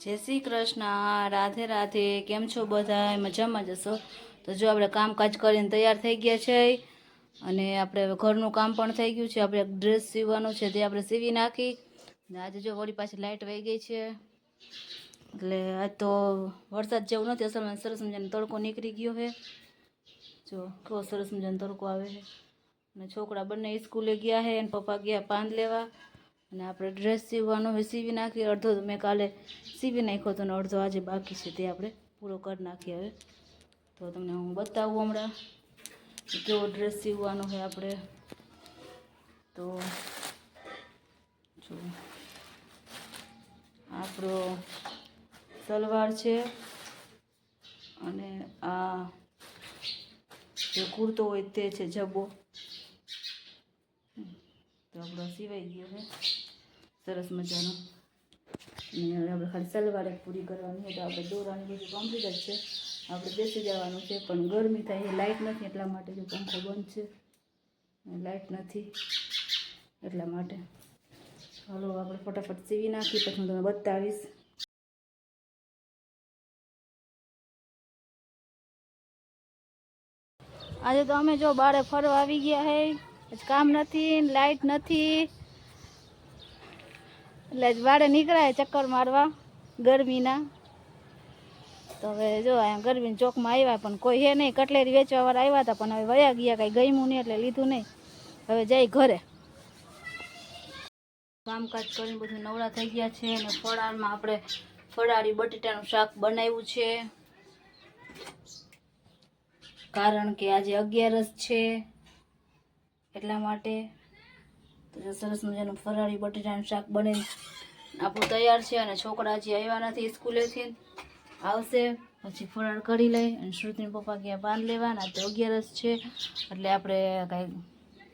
જય શ્રી કૃષ્ણ રાધે રાધે. કેમ છો બધા? મજામાં જશો તો જો આપણે કામકાજ કરીને તૈયાર થઈ ગયા છે. અને આપણે ઘરનું કામ પણ થઈ ગયું છે. આપણે ડ્રેસ સીવવાનો છે તે આપણે સીવી નાખી. આજે જો વળી પાછી લાઇટ વહી ગઈ છે. એટલે આજ તો વરસાદ જેવું નથી અસલમાં સરસ મજાનો તડકો નીકળી ગયો છે. જો, કેવો સરસ મજાનો તડકો આવે છે. અને છોકરા બંને સ્કૂલે ગયા છે અને પપ્પા ગયા પાન લેવા. અને આપણે ડ્રેસ સીવવાનો હોય સીવી નાખીએ અડધો. તો મેં કાલે સીવી નાખ્યો હતો ને અડધો, આજે બાકી છે તે આપણે પૂરો કરી નાખીએ હવે. તો તમને હું બતાવું હમણાં કેવો ડ્રેસ સીવવાનો હોય આપણે. તો જો, આપણો સલવાર છે અને આ જે કુર્તો હોય તે છે જબ્બો. તો આપણો સિવાઈ ગયો છે સરસ મજાનો અને હવે આપણે ખાલી સલવાર પૂરી કરવાની હોય તો આપણે દોરાની બધું કમ્પ્લીટ જ છે આપણે બેસી જવાનું છે પણ ગરમી થાય એ લાઇટ નથી એટલા માટે જો પંખો બંધ છે લાઇટ નથી એટલા માટે હાલો આપણે ફટાફટ સીવી નાખી પછી હું તમને બતાવીશ આજે તો અમે જો બારે ફરવા આવી ગયા હે આજ કામ નથી લાઈટ નથી. એટલે જ વાડે નીકળાય ચક્કર મારવા ગરમીના. તો હવે જો અહીંયા ગરમીના ચોકમાં આવ્યા પણ કોઈ હે નહીં. કટલેરી વેચવાવાળા આવ્યા હતા, પણ હવે વયા ગયા, કાંઈ ગમ્યું નહીં, એટલે લીધું નહીં. હવે જઈ ઘરે. કામકાજ કરીને બધું નવરા થઈ ગયા છે અને ફળાળમાં આપણે ફળાળી બટેટાનું શાક બનાવ્યું છે. કારણ કે આજે અગિયારસ છે. એટલા માટે સરસ મજાનું ફરાળી બટેટાનું શાક બને આપણું તૈયાર છે અને છોકરા હજી આવ્યા નથી સ્કૂલેથી આવશે, પછી ફરાળ કરી લઈ અને શ્રુતિને પપ્પા ગયા પાન લેવાના તો અગિયારસ છે. એટલે આપણે કાંઈ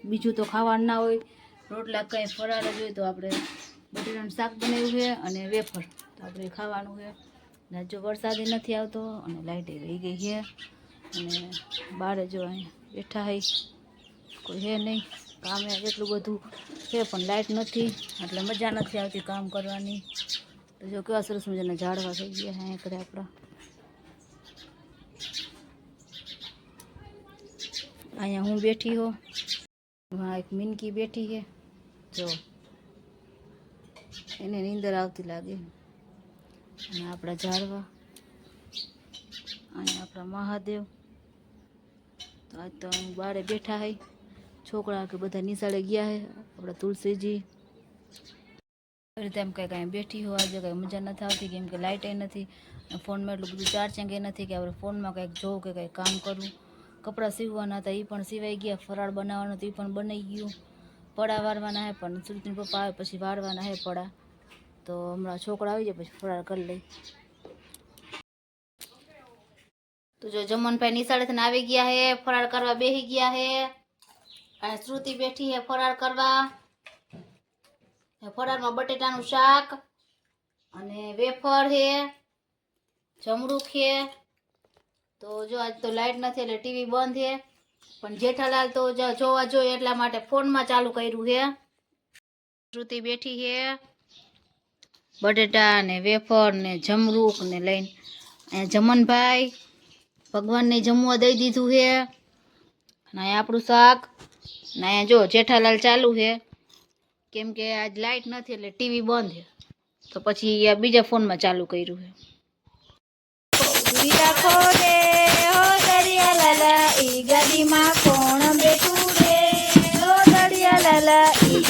બીજું તો ખાવાનું ના હોય. રોટલા કંઈ ફરાળ જ હોય તો આપણે બટેટાનું શાક બનાવ્યું છે અને વેફર તો આપણે ખાવાનું છે. જો વરસાદે નથી આવતો અને લાઇટે રહી ગઈ છે. અને બારે જો અહીંયા બેઠા હોય કોઈ હે નહીં. કામે એટલું બધું છે, પણ લાઇટ નથી, એટલે મજા નથી આવતી કામ કરવાની. તો જો કેવા સરસ મજાના ઝાડવા થઈ ગયા હે એકડે આપણા. અહીંયા હું બેઠી હો. હા, એક મિનકી બેઠી છે જો. એને નીંદર આવતી લાગે. અને આપણા ઝાડવા. અને આપણા મહાદેવ. તો આજ તો અહીં બારે બેઠા હઈ. છોકરા કે બધા નિશાળે ગયા હે. આપણા તુલસીજી. એ રીતે એમ કંઈ કાંઈ બેઠી હો, આજે કાંઈ મજા નથી આવતી, કેમ કે લાઇટ નથી. ફોનમાં એટલું બધું ચાર્જિંગ એ નથી કે આપણે ફોનમાં કંઈક જોઉં કે કંઈક કામ કરું કપડાં સીવવાના હતા એ પણ સિવાઈ ગયા, ફરાળ બનાવવાનું હતું એ પણ બનાવી ગયું. પડા વારવાના હે, પણ સુરતીન પપ્પા આવે પછી વારવાના હે પડા. તો હમણાં છોકરા આવી જાય પછી ફરાળ કરી લઈ. તો જો જમનભાઈ નિશાળેથી આવી ગયા હે, ફરાળ કરવા બેસી ગયા હે. અને શ્રુતિ બેઠી હે ફરાળ કરવા. એ ફરાળમાં બટેટાનું શાક અને વેફર હે, જમરૂખ છે તો જો આજ તો લાઇટ નથી એટલે ટીવી બંધ છે પણ જેઠાલાલ તો જોવા જોઈએ એટલા માટે ફોનમાં ચાલુ કર્યું છે શ્રુતિ બેઠી છે બટેટા ને વેફર ને જમરૂખ ને લઈને. જમનભાઈ ભગવાનને જમવા દઈ દીધું છે અને આપણું શાક. ને અહીંયા જો જેઠાલાલ ચાલુ છે. કેમ કે આજ લાઇટ નથી એટલે ટીવી બંધ છે. તો પછી આ બીજા ફોનમાં ચાલુ કર્યું છે. રાખો રે હો દરિયા લાલા ઈ ગાડીમાં કોણ બેઠું રે? હો દરિયા લાલા ઈ